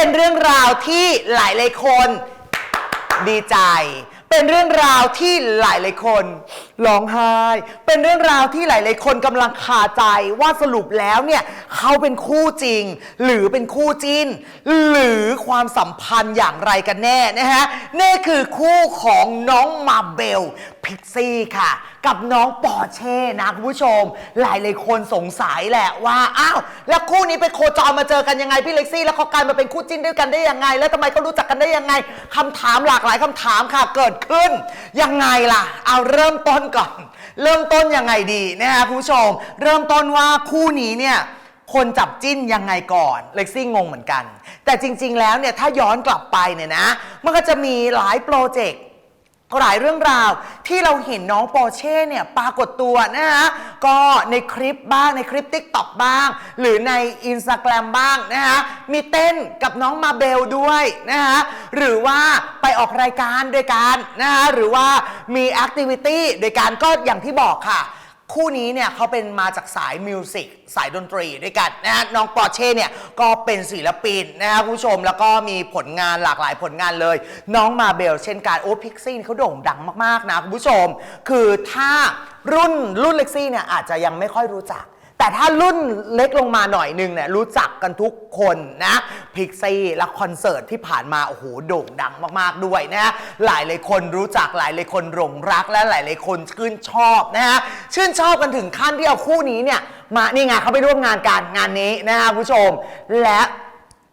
เป็นเรื่องราวที่หลายหลายคนดีใจ เป็นเรื่องราวที่หลายหลายคน ร้องไห้เป็นเรื่องราวที่หลาย ๆ คนกำลังคาใจว่าสรุปแล้วเนี่ยเขาเป็นคู่จริง หรือเป็นคู่จิ้น หรือความสัมพันธ์อย่างไรกันแน่นะฮะนี่คือคู่ของน้องมาเบลพิกซี่ค่ะ กับน้องปอร์เช่นะคุณผู้ชม หลายหลายๆคนสงสัยแหละว่าอ้าวแล้วคู่นี้ไปโคจรมาเจอกันยังไงพี่เล็กซี่ แล้วเขากลายมาเป็นคู่จิ้นด้วยกันได้ยังไง แล้วทำไมเขารู้จักกันได้ยังไงคำถามหลากหลายคำถามค่ะเกิดขึ้นยังไงล่ะ เอาเริ่มต้นก่อน เริ่มต้นยังไงดีนะฮะคุณผู้ชม เริ่มต้นว่าคู่นี้เนี่ยคนจับจิ้นยังไงก่อน เล็กซี่งงเหมือนกัน แต่จริง ๆ แล้วเนี่ยถ้าย้อนกลับไปเนี่ยนะ มันก็จะมีหลายโปรเจกต์ หลายเรื่องราวที่เราเห็นน้องปอเช่เนี่ยปรากฏตัวนะฮะก็ในคลิปบ้างในคลิปติ๊กต็อกบ้าง หรือในอินสตาแกรมบ้างนะฮะมีเต้นกับน้องมาเบลด้วยนะฮะหรือว่าไปออกรายการด้วยกันนะฮะหรือว่ามีแอคทิวิตี้ด้วยกันก็อย่างที่บอกค่ะ คู่นี้เนี่ยเขาเป็นมาจากสายมิวสิกสายดนตรีด้วยกันนะฮะน้องปอร์เช่เนี่ยก็เป็นศิลปินนะฮะคุณผู้ชมแล้วก็มีผลงานหลากหลายผลงานเลย น้องมาเบลเช่นกันโอ้พิกซี่เขาโด่งดังมากๆนะคุณผู้ชม คือถ้ารุ่นรุ่นเล็กซี่เนี่ยอาจจะยังไม่ค่อยรู้จัก แต่ถ้ารุ่นเล็กลงมาหน่อยหนึงเนี่ยรู้จักกันทุกคนนะ พิกซี่และคอนเสิร์ตที่ผ่านมา โอ้โห โด่งดังมากๆด้วยนะฮะหลายหลายคนรู้จักหลายหลายคนหลงรักและหลายหลายคนชื่นชอบนะฮะชื่นชอบกันถึงขั้นที่เอาคู่นี้เนี่ยมานี่ไงเขาไปร่วมงานกันงานนี้นะฮะคุณผู้ชมและ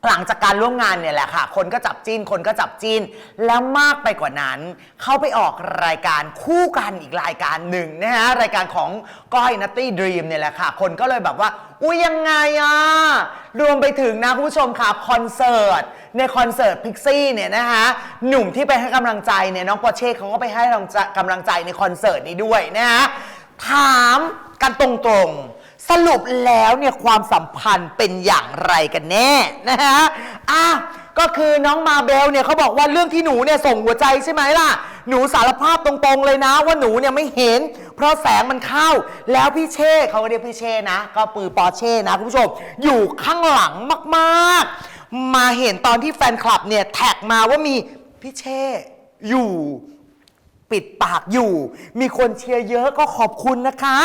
หลังจากการร่วมงานเนี่ยแหละค่ะ คนก็จับจิ้น คนก็จับจิ้น แล้วมากไปกว่านั้น เขาไปออกรายการคู่กันอีกรายการหนึ่งนะฮะ รายการของก้อยนัตตี้ดรีมเนี่ยแหละค่ะ คนก็เลยแบบว่า อุ้ยยังไงอะ รวมไปถึงนะคุณผู้ชมค่ะคอนเสิร์ต ในคอนเสิร์ตพิกซี่เนี่ยนะคะหนุ่มที่ไปให้กำลังใจเนี่ยน้องปอเช่เขาก็ไปให้กำลังใจในคอนเสิร์ตนี้ด้วยนะฮะ ถามกันตรงๆ สรุปแล้วเนี่ยความสัมพันธ์เป็นอย่างไรกันแน่นะฮะอะก็คือน้องมาเบลเนี่ยเขาบอกว่าเรื่องที่หนูเนี่ยส่งหัวใจใช่ไหมล่ะ หนูสารภาพตรงๆเลยนะ ว่าหนูเนี่ยไม่เห็น เพราะแสงมันเข้า แล้วพี่เช่เขาก็เรียกพี่เช่นะ ก็ปือปอเช่นะคุณผู้ชม อยู่ข้างหลังมากๆ มาเห็นตอนที่แฟนคลับเนี่ยแท็กมาว่ามีพี่เช่อยู่ ปิดปากอยู่ มีคนเชียร์เยอะก็ขอบคุณนะคะ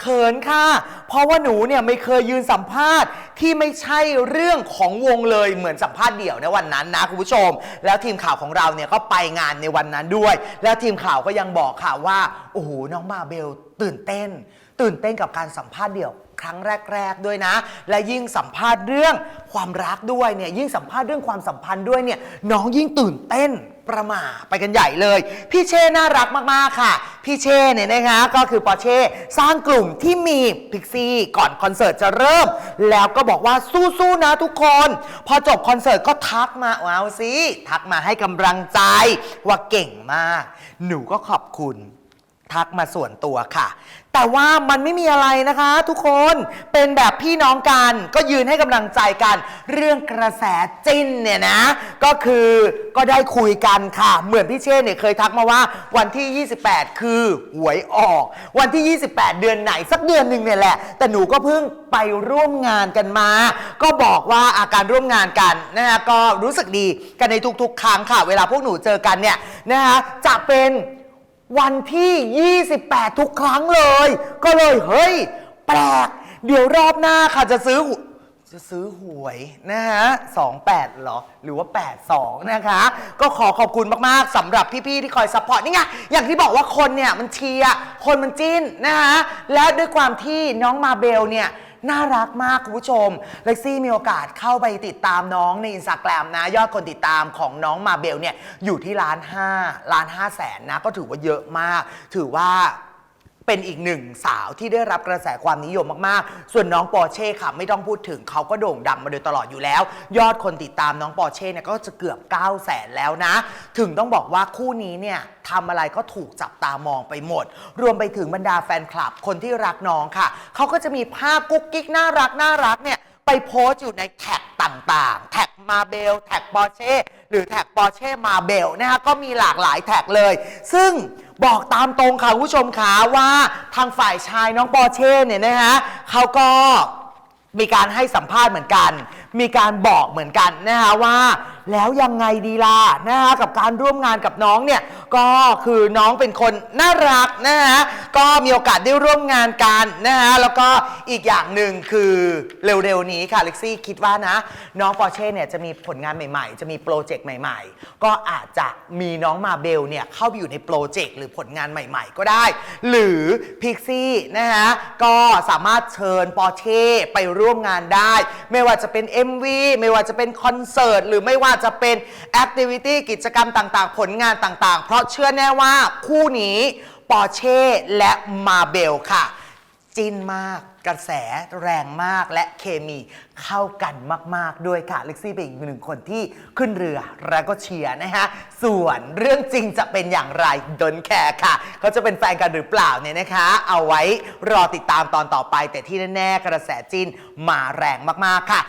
เขินค่ะ เพราะว่าหนูเนี่ยไม่เคยยืนสัมภาษณ์ที่ไม่ใช่เรื่องของวงเลยเหมือนสัมภาษณ์เดี่ยวในวันนั้นนะคุณผู้ชม แล้วทีมข่าวของเราเนี่ยก็ไปงานในวันนั้นด้วย แล้วทีมข่าวก็ยังบอกค่ะว่าโอ้โหน้องมาเบลตื่นเต้น ตื่นเต้นกับการสัมภาษณ์เดี่ยวครั้งแรก ๆ ด้วยนะ และยิ่งสัมภาษณ์เรื่องความรักด้วยเนี่ยยิ่งสัมภาษณ์เรื่องความสัมพันธ์ด้วยเนี่ยน้องยิ่งตื่นเต้น ประหมาไปกันใหญ่เลย พี่เช่น่ารักมากๆค่ะ พี่เช่เนี่ยนะคะก็คือปอเช่สร้างกลุ่มที่มีพิกซี่ก่อนคอนเสิร์ตจะเริ่ม แล้วก็บอกว่าสู้ๆนะทุกคน พอจบคอนเสิร์ตก็ทักมาเอาสิทักมาให้กำลังใจว่าเก่งมาก หนูก็ขอบคุณ ทักมาส่วนตัวค่ะ แต่ว่ามันไม่มีอะไรนะคะ ทุกคนเป็นแบบพี่น้องกันก็ยืนให้กำลังใจกัน เรื่องกระแสจิ้นเนี่ยนะ ก็คือก็ได้คุยกันค่ะ เหมือนพี่เช่เนี่ยเคยทักมาว่าวันที่ 28 คือหวยออก วันที่ 28 เดือนไหนสักเดือนหนึ่งเนี่ยแหละ แต่หนูก็เพิ่งไปร่วมงานกันมา ก็บอกว่าอาการร่วมงานกันนะฮะก็รู้สึกดีกันในทุกๆ ครั้งค่ะ เวลาพวกหนูเจอกันเนี่ยนะคะจะเป็น วันที่ 28 ทุกครั้งเลย ก็เลยเฮ้ย แปลก เดี๋ยวรอบหน้าค่ะจะซื้อหวจะซื้อหวยนะฮะ28เหรอ หรือว่า 82 นะคะ ก็ขอขอบคุณมาก ๆสำหรับพี่ ๆ ที่คอยซัพพอร์ตนี่ไงอย่างที่บอกว่าคนเนี่ยมันเชียร์คนมันจิ้นนะคะแล้วด้วยความที่น้องมาเบลเนี่ย น่ารักมากคุณผู้ชมเล็กซี่มีโอกาสเข้าไปติดตามน้องในอินสตาแกรมนะ ยอดคนติดตามของน้องมาเบลเนี่ยอยู่ที่ล้านห้าล้านห้าแสนนะ ก็ถือว่าเยอะมาก ถือว่า เป็นอีกหนึ่งสาวที่ได้รับกระแสความนิยมมากๆ ส่วนน้องปอร์เช่ค่ะไม่ต้องพูดถึงเขาก็โด่งดังมาโดยตลอดอยู่แล้ว ยอดคนติดตามน้องปอร์เช่เนี่ยก็จะเกือบ 9 0 0แสนแล้วนะ ถึงต้องบอกว่าคู่นี้เนี่ยทำอะไรก็ถูกจับตามองไปหมด รวมไปถึงบรรดาแฟนคลับคนที่รักน้องค่ะ เขาก็จะมีภาพกุ๊กกิ๊กน่ารักน่ารักเนี่ยไปโพสต์อยู่ในแท็กต่างๆ แท็กมาเบล แท็กปอร์เช่หรือแท็กปอร์เช่มาเบลนะคะก็มีหลากหลายแท็กเลย ซึ่ง บอกตามตรงค่ะคุณผู้ชมค่ะว่าทางฝ่ายชายน้องปอเช่เนี่ยนะฮะเขาก็มีการให้สัมภาษณ์เหมือนกัน มีการบอกเหมือนกันนะฮะว่า แล้วยังไงดีล่ะนะฮะกับการร่วมงานกับน้องเนี่ยก็คือน้องเป็นคนน่ารักนะคะก็มีโอกาสได้ร่วมงานกันนะคะแล้วก็อีกอย่างหนึ่งคือเร็วๆนี้ค่ะเล็กซี่คิดว่านะ น้องปอเช่เนี่ยจะมีผลงานใหม่ๆ จะมีโปรเจกต์ใหม่ๆ ก็อาจจะมีน้องมาเบลเนี่ยเข้าไปอยู่ในโปรเจกต์หรือผลงานใหม่ ๆ ก็ได้ หรือพิกซี่นะคะก็สามารถเชิญปอเช่ไปร่วมงานได้ ไม่ว่าจะเป็น MV ไม่ว่าจะเป็นคอนเสิร์ตหรือไม่ว่าจะเป็นแอคทิวิตี้กิจกรรมต่างๆ ผลงานต่างๆเพราราะเชื่อแน่ว่าคู่นี้ปอร์เช่และมาเบลค่ะ จิ้นมากกระแสแรงมากและเคมีเข้ากันมาก ๆ ด้วยค่ะเล็กซี่เป็นอีกหนึ่งคนที่ขึ้นเรือแล้วก็เชียร์นะฮะ ส่วนเรื่องจริงจะเป็นอย่างไรดนแคร์ค่ะเขาจะเป็นแฟนกันหรือเปล่าเนี่ยนะคะ เอาไว้รอติดตามตอนต่อไป แต่ที่แน่ๆกระแสจิ้นมาแรงมาก ๆ ค่ะ